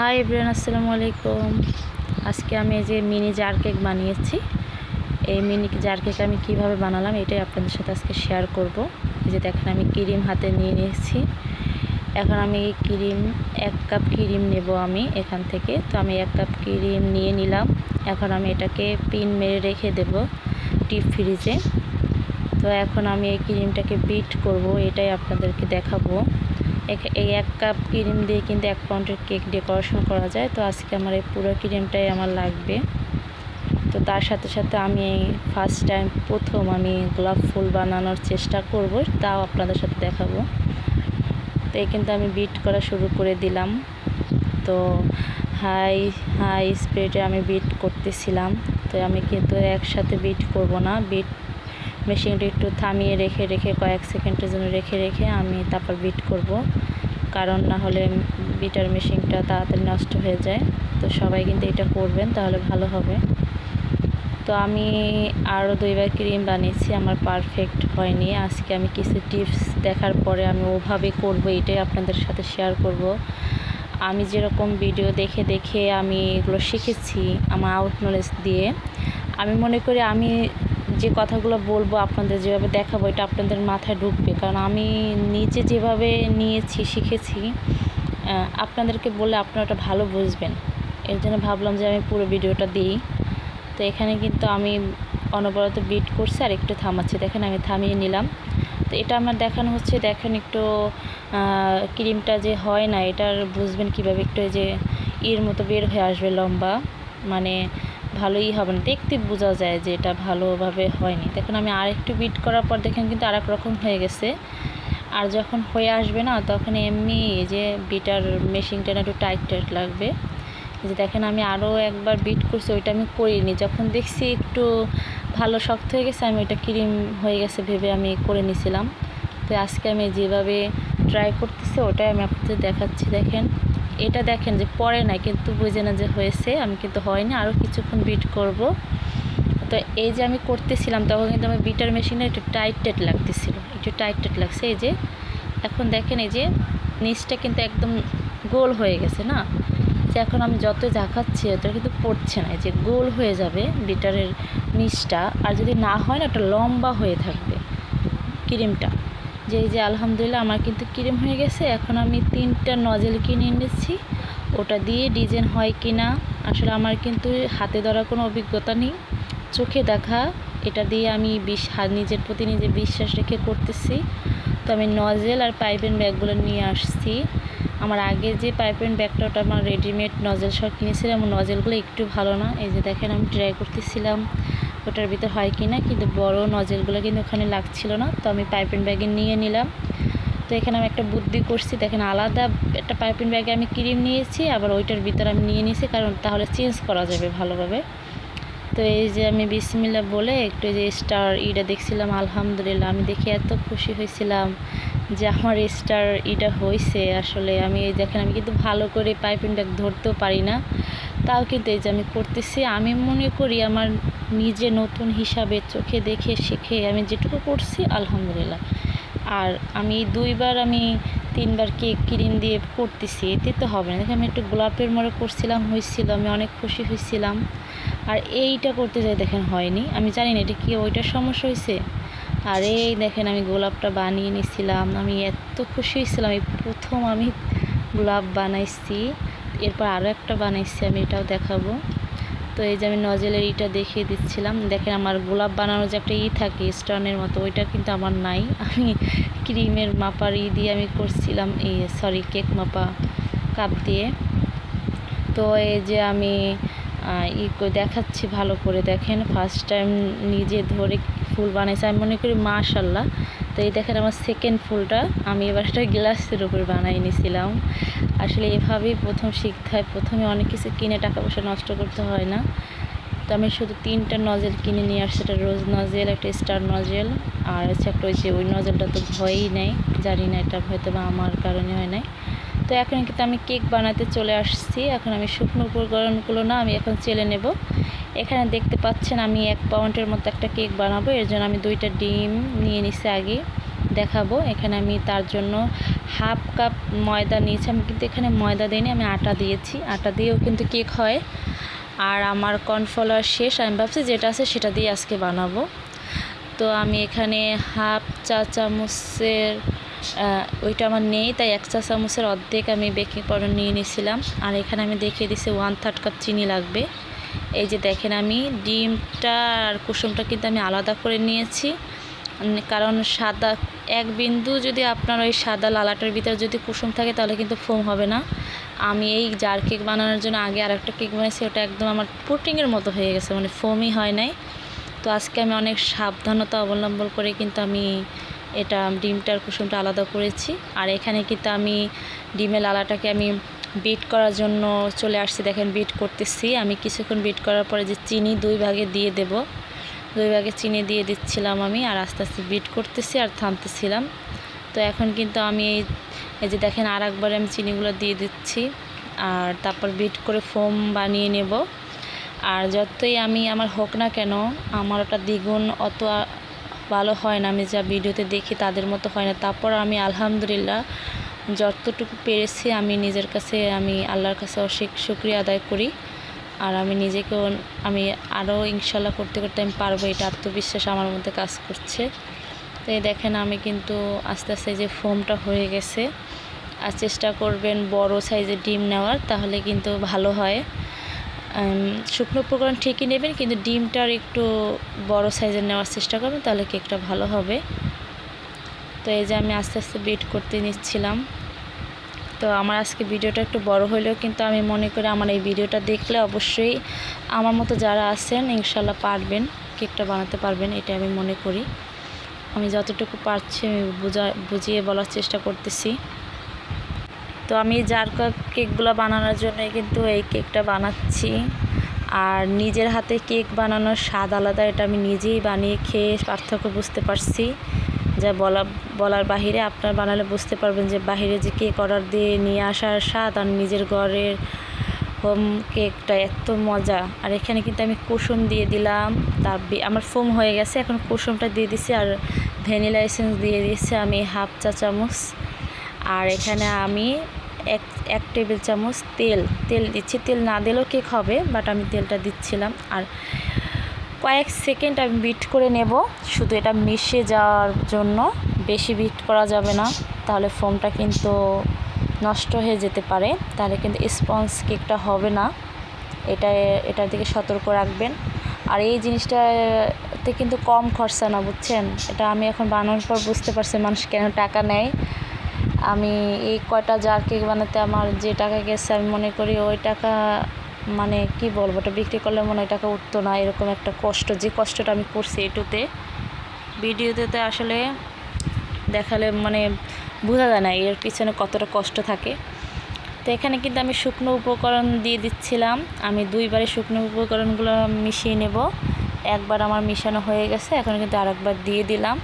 Hi everyone, আসসালামু আলাইকুম। আজকে আমি এই যে মিনি জার কেক বানিয়েছি। এই মিনি জার কেক আমি কীভাবে বানালাম এটাই আপনাদের সাথে আজকে শেয়ার করব। এই যে দেখেন, আমি ক্রিম হাতে নিয়ে নিয়েছি। এখন আমি এই ক্রিম, এক কাপ ক্রিম নেব আমি এখান থেকে। তো আমি এক কাপ ক্রিম নিয়ে নিলাম। এখন আমি এটাকে পিন মেরে রেখে দেব ডিপ ফ্রিজে। তো এখন আমি এই ক্রিমটাকে বিট করব, এটাই আপনাদেরকে দেখাবো। এই এক কাপ ক্রিম দিয়ে কিন্তু এক পাউন্ডের কেক ডেকোরেশন করা যায়। তো আজকে আমার এই পুরো ক্রিমটাই আমার লাগবে। তো তার সাথে সাথে আমি ফার্স্ট টাইম প্রথম আমি গোলাপ ফুল বানানোর চেষ্টা করব, তাও আপনাদের সাথে দেখাবো। তো এই কিন্তু আমি বিট করা শুরু করে দিলাম। তো হাই হাই স্পিডে আমি বিট করতেছিলাম। তো আমি কিন্তু একসাথে বিট করব না। বিট মেশিনটা একটু থামিয়ে রেখে রেখে কয়েক সেকেন্ডের জন্য রেখে রেখে আমি তারপর বিট করব। কারণ না হলে বিটার মেশিনটা তাড়াতাড়ি নষ্ট হয়ে যায়। তো সবাই কিন্তু এটা করবেন, তাহলে ভালো হবে। তো আমি আরও দুইবার ক্রিম বানিয়েছি, আমার পারফেক্ট হয়নি। আজকে আমি কিছু টিপস দেখার পরে আমি ওভাবে করব, এটাই আপনাদের সাথে শেয়ার করব। আমি যেরকম ভিডিও দেখে দেখে আমি এগুলো শিখেছি, আমার আউট নলেজ দিয়ে। আমি মনে করি আমি যে কথাগুলো বলব আপনাদের, যেভাবে দেখাবো, এটা আপনাদের মাথায় ঢুকবে। কারণ আমি নিজে যেভাবে নিয়েছি, শিখেছি আপনাদেরকে বলে আপনারা ওটা ভালো বুঝবেন। এর জন্য ভাবলাম যে আমি পুরো ভিডিওটা দিই। তো এখানে কিন্তু আমি অনবরত বিট করছি আর একটু থামাচ্ছি। দেখেন, আমি থামিয়ে নিলাম। তো এটা আমার দেখানো হচ্ছে, দেখেন একটু ক্রিমটা যে হয় না, এটার বুঝবেন কীভাবে একটু যে ইর মতো বের হয়ে আসবে লম্বা। মানে ভালোই হবে না। দেখতে বোঝা যায় যে এটা ভালোভাবে হয়নি। দেখুন, আমি আর একটু বিট করার পর দেখেন কিন্তু আর রকম হয়ে গেছে। আর যখন হয়ে আসবে না, তখন এমনি যে বিটার মেশিনটা একটু টাইট টাইট লাগবে। যে দেখেন, আমি আরও একবার বিট করছি, ওইটা আমি করিনি। যখন দেখছি একটু ভালো শক্ত হয়ে গেছে, আমি ওইটা ক্রিম হয়ে গেছে ভেবে আমি করে নিছিলাম। তো আজকে আমি যেভাবে ট্রাই করতেছি, ওটাই আমি আপনাদের দেখাচ্ছি, দেখেন। এটা দেখেন যে পরে না কিন্তু বুঝে না যে হয়েছে, আমি কিন্তু হয়নি আরও কিছুক্ষণ বিট করব। তো এই যে আমি করতেছিলাম, তখন কিন্তু আমার বিটার মেশিনে একটু টাইট টাইট লাগতেছিল, একটু টাইট টাইট লাগছে। এই যে, এখন দেখেন এই যে নিচটা কিন্তু একদম গোল হয়ে গেছে না? যে এখন আমি যত ঝাঁকাচ্ছি ওটা কিন্তু পড়ছে না। যে গোল হয়ে যাবে বিটারের নিচটা আর যদি না হয় না, ওটা লম্বা হয়ে থাকবে, ক্রিমটা। যে যে আলহামদুলিল্লাহ আমার কিন্তু ক্রিম হয়ে গেছে, এখন আমি তিনটা নজেল কিনে এনেছি। ওটা দিয়ে ডিজাইন হয় কি না আসলে আমার কিন্তু হাতে ধরা কোনো অভিজ্ঞতা নেই। চোখে দেখা, এটা দিয়ে আমি বিশ নিজের প্রতি নিজে বিশ্বাস রেখে করতেছি। তো আমি নজেল আর পাইপেন ব্যাগগুলো নিয়ে আসছি। আমার আগে যে পাইপেন ব্যাগটা, ওটা আমার রেডিমেড নজেল সব কিনেছিলাম, নজেলগুলো একটু ভালো না। এই যে দেখেন আমি ট্রাই করতেছিলাম। ওটার ভিতর হয় কি না কিন্তু বড় নজেলগুলো কিন্তু ওখানে লাগছিল না, তো আমি পাইপেন ব্যাগে নিয়ে নিলাম। তো এখানে আমি একটা বুদ্ধি করছি, দেখেন আলাদা একটা পাইপিং ব্যাগে আমি ক্রিম নিয়েছি, আবার ওইটার ভিতরে আমি নিয়ে নিয়েছি কারণ তাহলে চেঞ্জ করা যাবে ভালোভাবে। তো এই যে আমি বিসমিল্লা বলে একটু যে স্টার ইটা দেখছিলাম, আলহামদুলিল্লাহ, আমি দেখে এত খুশি হয়েছিলাম যে আমার স্টার ইটা হয়েছে আসলে আমি এই দেখেন, আমি কিন্তু ভালো করে পাইপিং ব্যাগ ধরতেও পারি না, তাও কিন্তু এই যে আমি করতেছি। আমি মনে করি আমার নিজে নতুন হিসাবে চোখে দেখে, শিখে আমি যেটুকু করছি, আলহামদুলিল্লাহ। আর আমি দুইবার আমি তিনবার কেক ক্রিম দিয়ে করতেছি, এতে তো হবে না। দেখে আমি একটু গোলাপের মরে করছিলাম হয়েছিল আমি অনেক খুশি হয়েছিলাম আর এইটা করতে যাই দেখেন হয়নি। আমি জানি না এটা কি, ওইটার সমস্যা হয়েছে আর এই দেখেন আমি গোলাপটা বানিয়ে নিছিলাম, আমি এত খুশি হয়েছিলাম এই প্রথম আমি গোলাপ বানাইছি, এরপর আরও একটা বানাইছি, আমি এটাও দেখাবো। তো এই যে আমি নজেলের ইটা দেখিয়ে দিচ্ছিলাম। দেখেন আমার গোলাপ বানানোর যে একটা ই থাকে স্টোনের মতো, ওইটা কিন্তু আমার নাই। আমি ক্রিমের মাপার ই দিয়ে আমি করছিলাম, এই সরি, কেক মাপা কাপ দিয়ে। তো এই যে আমি ই দেখাচ্ছি ভালো করে। দেখেন ফার্স্ট টাইম নিজে ধরে ফুল বানাইছি। আমি মনে করি মাশাল্লাহ। তো এই দেখেন আমার সেকেন্ড ফুলটা। আমি এবার একটা গ্লাসের উপর বানাই নিয়েছিলাম আসলে এভাবেই প্রথম শিখতে হয়। প্রথমে অনেক কিছু কিনে টাকা পয়সা নষ্ট করতে হয় না। তো আমি শুধু তিনটা নজেল কিনে নিয়ে আসছি। একটা রোজ নজেল একটা স্টার নজেল আর হচ্ছে একটা ওই যে ওই নজেলটা তো ভয়ই নেই। জানি না এটা হয়তো বা আমার কারণে হয় নাই। তো এখন কিন্তু আমি কেক বানাতে চলে আসছি। এখন আমি শুকনো উপকরণগুলো না আমি এখন চেলে নেব। এখানে দেখতে পাচ্ছেন আমি এক পাউন্ডের মতো একটা কেক বানাবো, এর জন্য আমি দুইটা ডিম নিয়ে নিছি আগে, দেখাবো। এখানে আমি তার জন্য হাফ কাপ ময়দা নিয়েছি, আমি কিন্তু এখানে ময়দা দিইনি, আমি আটা দিয়েছি। আটা দিয়েও কিন্তু কেক হয়। আর আমার কর্নফ্লাওয়ার শেষ, আমি ভাবছি যেটা আছে সেটা দিয়ে আজকে বানাবো। তো আমি এখানে হাফ চা চামচের ওইটা আমার নেই, তাই এক চা চামচের অর্ধেক আমি বেকিং পাউডার নিয়ে নিয়েছিলাম আর এখানে আমি দেখিয়ে দিছি ওয়ান থার্ড কাপ চিনি লাগবে। এই যে দেখেন আমি ডিমটা আর কুসুমটা কিন্তু আমি আলাদা করে নিয়েছি। কারণ সাদা, এক বিন্দু যদি আপনার ওই সাদা লালাটার ভিতরে যদি কুসুম থাকে তাহলে কিন্তু ফোম হবে না। আমি এই জার কেক বানানোর জন্য আগে আর একটা কেক বানিয়েছি, ওটা একদম আমার পুটিংয়ের মতো হয়ে গেছে মানে ফোমই হয় নাই। তো আজকে আমি অনেক সাবধানতা অবলম্বন করে কিন্তু আমি এটা ডিমটার কুসুমটা আলাদা করেছি। আর এখানে কিন্তু আমি ডিমের লালাটাকে আমি বিট করার জন্য চলে আসছি। দেখেন বিট করতেছি। আমি কিছুক্ষণ বিট করার পরে যে চিনি দুই ভাগে দিয়ে দেব। দুই ভাগে চিনি দিয়ে দিচ্ছিলাম আমি আর আস্তে আস্তে বিট করতেছি আর থামতেছিলাম। তো এখন কিন্তু আমি এই যে দেখেন আর একবার আমি চিনিগুলো দিয়ে দিচ্ছি আর তারপর বিট করে ফোম বানিয়ে নেব। আর যতই আমি, আমার হোক না কেন, আমার ওটা দ্বিগুণ অত ভালো হয় না। আমি যা ভিডিওতে দেখি তাদের মতো হয় না। তারপর আমি আলহামদুলিল্লাহ যতটুকু পেরেছি আমি নিজের কাছে, আমি আল্লাহর কাছে অশেষ শুক্রিয়া আদায় করি। আর আমি নিজেকেও আমি আরও ইনশাল্লাহ করতে করতে আমি পারব, এটা আত্মবিশ্বাস আমার মধ্যে কাজ করছে। তো এই দেখেন আমি কিন্তু আস্তে আস্তে যে ফোমটা হয়ে গেছে, আর চেষ্টা করবেন বড় সাইজের ডিম নেওয়ার, তাহলে কিন্তু ভালো হয়। শুকনো উপকরণ ঠিকই নেবেন, কিন্তু ডিমটার একটু বড় সাইজের নেওয়ার চেষ্টা করবেন, তাহলে কেকটা ভালো হবে। তো এই যে আমি আস্তে আস্তে বিট করতে নিচ্ছিলাম। তো আমার আজকে ভিডিওটা একটু বড় হলেও কিন্তু আমি মনে করি আমার এই ভিডিওটা দেখলে অবশ্যই আমার মতো যারা আছেন ইনশাল্লাহ পারবেন, কেকটা বানাতে পারবেন এটা আমি মনে করি। আমি যতটুকু পারছি আমি বুঝা, বুঝিয়ে বলার চেষ্টা করতেছি। তো আমি জার কেকগুলো বানানোর জন্য কিন্তু এই কেকটা বানাচ্ছি। আর নিজের হাতে কেক বানানোর স্বাদ আলাদা, এটা আমি নিজেই বানিয়ে খেয়ে পার্থক্য বুঝতে পারছি। যা বলা, বলার বাহিরে আপনার বানালে বুঝতে পারবেন যে বাহিরে যে কেক অর্ডার দিয়ে নিয়ে আসার স্বাদ আর নিজের ঘরের হোম কেকটা এত মজা। আর এখানে কিন্তু আমি কুসুম দিয়ে দিলাম তার আমার ফোম হয়ে গেছে, এখন কুসুমটা দিয়ে দিছি আর ভ্যানিলা এসেন্স দিয়ে দিচ্ছি আমি হাফ চা চামচ। আর এখানে আমি এক এক টেবিল চামচ তেল তেল দিচ্ছি, তেল না দিলেও কেক হবে, বাট আমি তেলটা দিচ্ছিলাম। আর কয়েক সেকেন্ড আমি বিট করে নেব। শুধু এটা মিশে যাওয়ার জন্য। বেশি বিট করা যাবে না। তাহলে ফোমটা কিন্তু নষ্ট হয়ে যেতে পারে। তাহলে কিন্তু স্পঞ্জ কেকটা হবে না। এটা, এটার দিকে সতর্ক রাখবেন। আর এই জিনিসটাতে কিন্তু কম খরচা না, বুঝছেন? এটা আমি এখন বানানোর পর বুঝতে পারছি মানুষ কেন টাকা নেয়। আমি এই কয়টা জার কেক বানাতে আমার যে টাকা গেছে, আমি মনে করি ওই টাকা মানে কি বলব ওটা বিক্রি করলে মনে হয় টাকা উঠতো না, এরকম একটা কষ্ট, যে কষ্টটা আমি করছি এটুতে। ভিডিওতে আসলে দেখালে মানে বোঝা যায় না এর পিছনে কতটা কষ্ট থাকে। তো এখানে কিন্তু আমি শুকনো উপকরণ দিয়ে দিচ্ছিলাম। আমি দুইবারে শুকনো উপকরণগুলো মিশিয়ে নেব। একবার আমার মিশানো হয়ে গেছে, এখন কিন্তু আরেকবার দিয়ে দিলাম।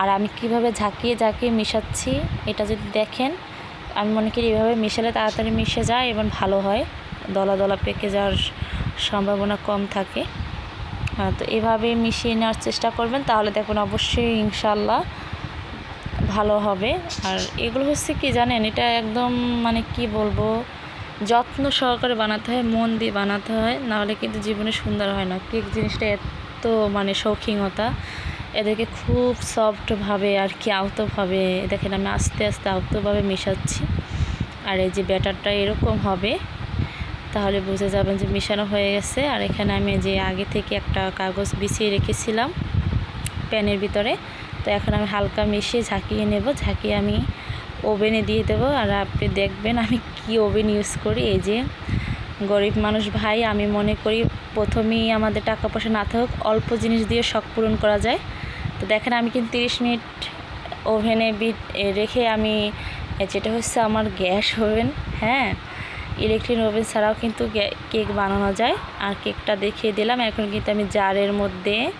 আর আমি কীভাবে ঝাঁকিয়ে ঝাঁকিয়ে মিশাচ্ছি, এটা যদি দেখেন, আমি মনে করি এভাবে মিশালে তাড়াতাড়ি মিশে যায় এবং ভালো হয়। দলা দলা পেকে যাওয়ার সম্ভাবনা কম থাকে। তো এভাবে মিশিয়ে নেওয়ার চেষ্টা করবেন, তাহলে দেখুন অবশ্যই ইনশাল্লাহ ভালো হবে। আর এগুলো হচ্ছে কি জানেন, এটা একদম মানে কি বলব, যত্ন সহকারে বানাতে হয়, মন দিয়ে বানাতে হয়, নাহলে কিন্তু জীবনে সুন্দর হয় না। কেক জিনিসটা এত মানে শৌখিনতা, এদেরকে খুব সফটভাবে আর কি আহতভাবে দেখেন আমি আস্তে আস্তে আহতভাবে মেশাচ্ছি। আর এই যে ব্যাটারটা এরকম হবে তাহলে বুঝে যাবেন যে মেশানো হয়ে গেছে। আর এখানে আমি যে আগে থেকে একটা কাগজ বিছিয়ে রেখেছিলাম প্যানের ভিতরে, তো এখন আমি হালকা মিশিয়ে ঝাঁকিয়ে নেব। ঝাঁকিয়ে আমি ওভেনে দিয়ে দেবো। আর আপনি দেখবেন আমি কি ওভেন ইউজ করি। এই যে গরিব মানুষ ভাই, আমি মনে করি প্রথমেই আমাদের টাকা পয়সা না থাকুক, অল্প জিনিস দিয়ে শখ পূরণ করা যায়। তো দেখেন আমি কিন্তু তিরিশ মিনিট ওভেনে রেখে আমি যেটা হচ্ছে আমার গ্যাস ওভেন হ্যাঁ? ইলেকট্রিক ওভেন ছাড়াও কিন্তু কেক বানানো যায়। আর কেকটা দেখিয়ে দিলাম। এখন কিন্তু আমি জারের মধ্যে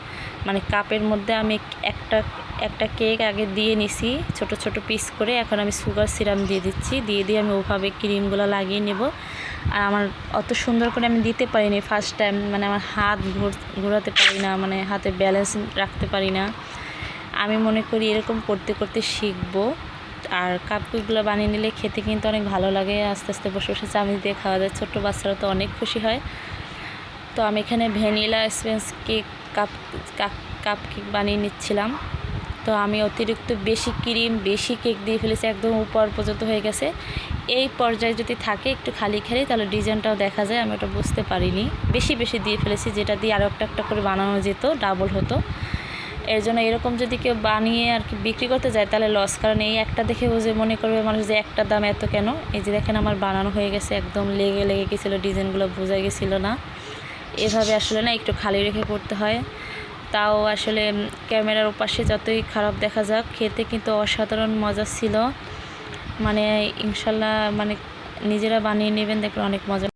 মানে কাপের মধ্যে আমি একটা একটা কেক আগে দিয়ে নিছি। ছোট ছোট পিস করে। এখন আমি সুগার সিরাম দিয়ে দিচ্ছি। দিয়ে দিয়ে আমি ওভাবে ক্রিমগুলো লাগিয়ে নেব। আর আমার অত সুন্দর করে আমি দিতে পারিনি ফার্স্ট টাইম মানে আমার হাত ঘুর- ঘোরাতে পারি না। মানে হাতে ব্যালেন্স রাখতে পারি না। আমি মনে করি এরকম করতে করতে শিখব। আর কাপগুলো বানিয়ে নিলে খেতে কিন্তু অনেক ভালো লাগে। আস্তে আস্তে বসে বসে চামিচ দিয়ে খাওয়া যায়। ছোট্টো বাচ্চারা তো অনেক খুশি হয়। তো আমি এখানে vanilla sponge cake, cup cup cupcake বানিয়ে নিচ্ছিলাম। তো আমি অতিরিক্ত বেশি ক্রিম, বেশি কেক দিয়ে ফেলেছি। একদম উপর পর্যন্ত হয়ে গেছে। এই পর্যায়ে যদি থাকে, একটু খালি খালি, তাহলে ডিজাইনটাও দেখা যায়। আমি ওটা বুঝতে পারিনি। বেশি বেশি দিয়ে ফেলেছি। যেটা দিয়ে আরও একটা একটা করে বানানো যেত ডাবল হতো। এর জন্য এরকম যদি কেউ বানিয়ে আর কি বিক্রি করতে যায়, তাহলে লস কারণ এই একটা দেখে বুঝে মনে করবে মানুষ যে একটা দাম এত কেন? এই যে দেখেন আমার বানানো হয়ে গেছে, একদম লেগে লেগে গেছিল, ডিজাইনগুলো বোঝা গেছিল না। এভাবে আসলে না একটু খালি রেখে করতে হয়। তাও আসলে ক্যামেরার ওপাশে যতই খারাপ দেখা যাক, খেতে কিন্তু অসাধারণ মজা ছিল। মানে ইনশাল্লাহ মানে নিজেরা বানিয়ে নেবেন, দেখবেন অনেক মজা